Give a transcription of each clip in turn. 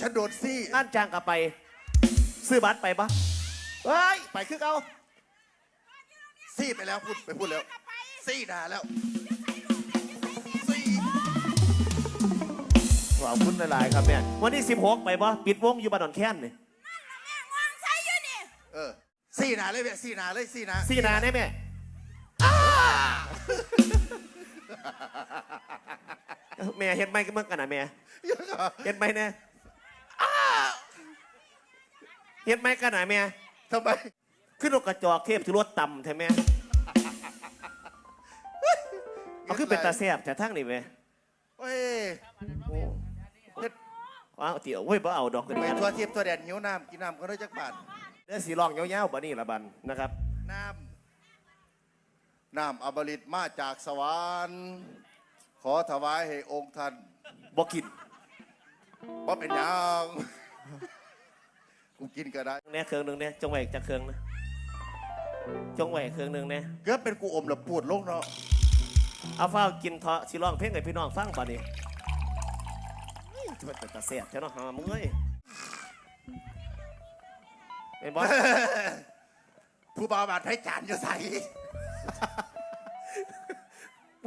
ฉันโดนซี่งานจ้างกลับไป ซื้อบัตรไปปะเฮ้ย ไปคือเอาซี่ไปแล้วพูดไปพูดแล้ว ซี่ด่าแล้วซี่ขอบคุณหลายๆครับแม่วันที่16 ไปปะปิดวงอยู่บ้านดอนแค้นนี่แม่งวางใช้อยู่นี่เออซี่ด่าเลยแม่ซี่ด่าเลยซี่ด่าซีนาได้แม่แม่เห็นไหมก็เมื่อกันนะแม่เห็นไหมเนี่ย เห็นไหมกันนะแม่ทำไมขึ้นรถกระจอกเทพถือรถต่ำใช่ไหมเอาขึ้นเป็นตาแซบแต่ทั้งนี่แม่เฮ้ยโอ้เฮ็ดว้าวเตี๋ยวเว้ยบ่เอาดอกกันไปแม่ทัวเทียบตัวแดนหิวน้ำกินน้ำก็ได้จักบาทเดี๋ยวสีลองยาวๆบ่นี่ละบันนะครับ น้ำน้ำอบริตมาจากสวรรค์ขอถวายให้องค์ท่านบ่กินว่าเป็นหยัง กูกินก็ได้เนี่ยเครื่องหนึ่งเนี่ยจงไว้จากเครื่องนะจงไว้เครื่องหนึ่งเนี่ยเกือบเป็นกูอมแล้วปวดลงเนาะเอาฟ้าวกินเถาะสิร้องเพลงให้พี่น้องฟังบ่นี่เฮ้ยจะเป็นตาแซบเจ้าเนาะหามึงเอ้ยเป็นบ่ผู้บ่าวบาดไผ่จานจะใส่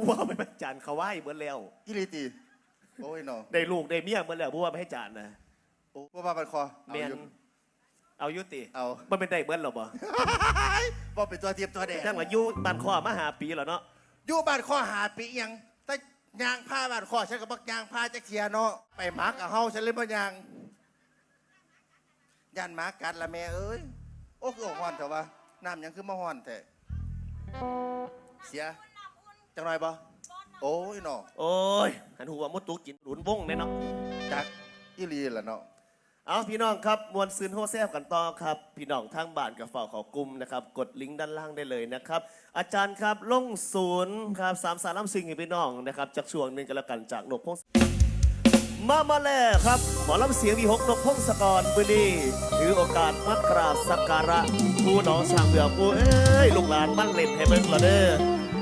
ว่าไปเป็นจานเขาไหว้เบิดแล้วกิริตีโอ้ยเนาะได้ลูกได้เมียเบิดแล้วบัวาไปให้จานนะโอ้ผู้บ่าวบาดคอเอาเมียน อยู่ เอายุติเอา มันเป็นได้เบิดหรอบ่บ่เป็นตัวเทียมตัวแดงทั้งว่าอยู่บ้านข้อมาหาปีแล้วเนาะอยู่บ้านข้อหาปีหยังแต่ยางผ้าบ้านข้อฉันก็บักยางผ้าจะเคลียร์เนาะไปหมักกับเฮาฉันเลยบ่ยางย่านหมากัดละแม่เอ้ยโอ้คือออกฮ้อนเถอะวะน้ำหยังคือมาฮ้อนแต่เสียจังหน่อยบ่โอ้ยเนาะโอ้ยหันหัวมุดตูกินหลุนวงแน่เนาะจากอีหลีล่ะเนาะ เอาพี่น้องครับมวลซืนโฮแซฟกันต่อครับ พี่น้องทางบ้านกับฝ่าขากลุ่มนะครับ กดลิงก์ด้านล่างได้เลยนะครับ อาจารย์ครับลงศูนย์ครับสามสารล้ำซิงให้พี่น้องนะครับจากช่วงหนึ่งกันล้วกันจากนกพงศมามาแล้วครับหมอลำเสียงวีหกนกพงศกรบุรีถือโอกาสมากราบสักการะผู้น้องช่างเบือผู้เอ้ยลูกหลานบ้านเล่นให้เบิ่งละเด้อ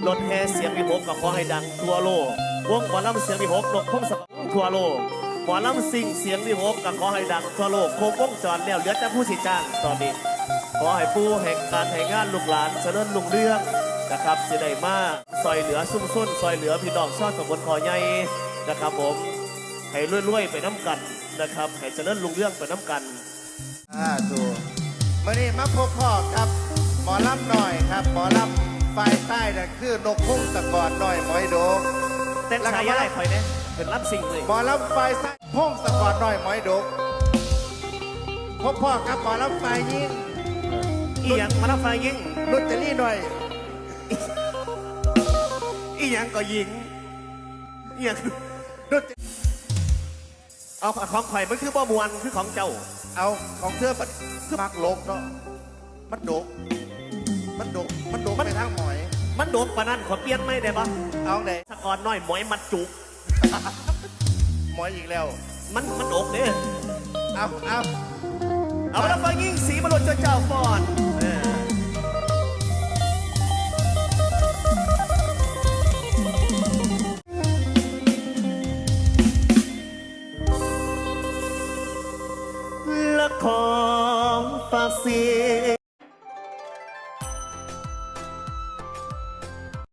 รถแห่เสียงวีหกก็ขอให้ดังทั่วโลกวงหมอลำเสียงวีหกนกพงศกรทั่วโลก หมอลำสิ่งเสียงวิหกกับขอให้ดังทั่วโลกโคกวงจรแล้วเหลือแต่ผู้สิจ้างตอนนี้ ขอให้ผู้แห่งการแห่งงานลูกหลานเจริญรุ่งเรืองนะครับสิได้มาซอยเหลือซุ่มซุ่นซอยเหลือพี่น้องชาติสมบูรณ์ขอใหญ่นะครับผมให้รวยๆไปน้ำกันนะครับให้เจริญรุ่งเรืองไปน้ำกันอ่าดูมื่อนี้มาพบพ่อครับหมอลำหน่อยครับหมอลำฝ่ายใต้นั่นคือนกพุ่งตะกอนหน่อยหมอยโดงเต้นชายาได้คอยเนี่ย เป็นรับสิ่งเลยหมอลำฝ่ายซ้ายพุ่งตะกอนหน่อยหมอยโดงพบพ่อครับหมอลำฝ่ายยิงอีหยังมารับไฟยิงนุตเตอรี่หน่อย อีหยังก็ยิงอีหยังนุตเอาของข่อยมันคือบ่มวนคือของเจ้า เอาของเธอมันคือมักลกเนาะมันโดก มันโดก มันโดกไปทางหมอย มันโดนปานนั้นขอเปลี่ยนไม่ได้ปะเอาไหนสกอนน้อยหมอยมัดจุก หมอยอีกแล้ว มันมันอกเนี่ยเอาเอาเอาแล้วไปยิ่งสีบรรลุเจ้าเจ้าฟอนเออละครฝากเสีย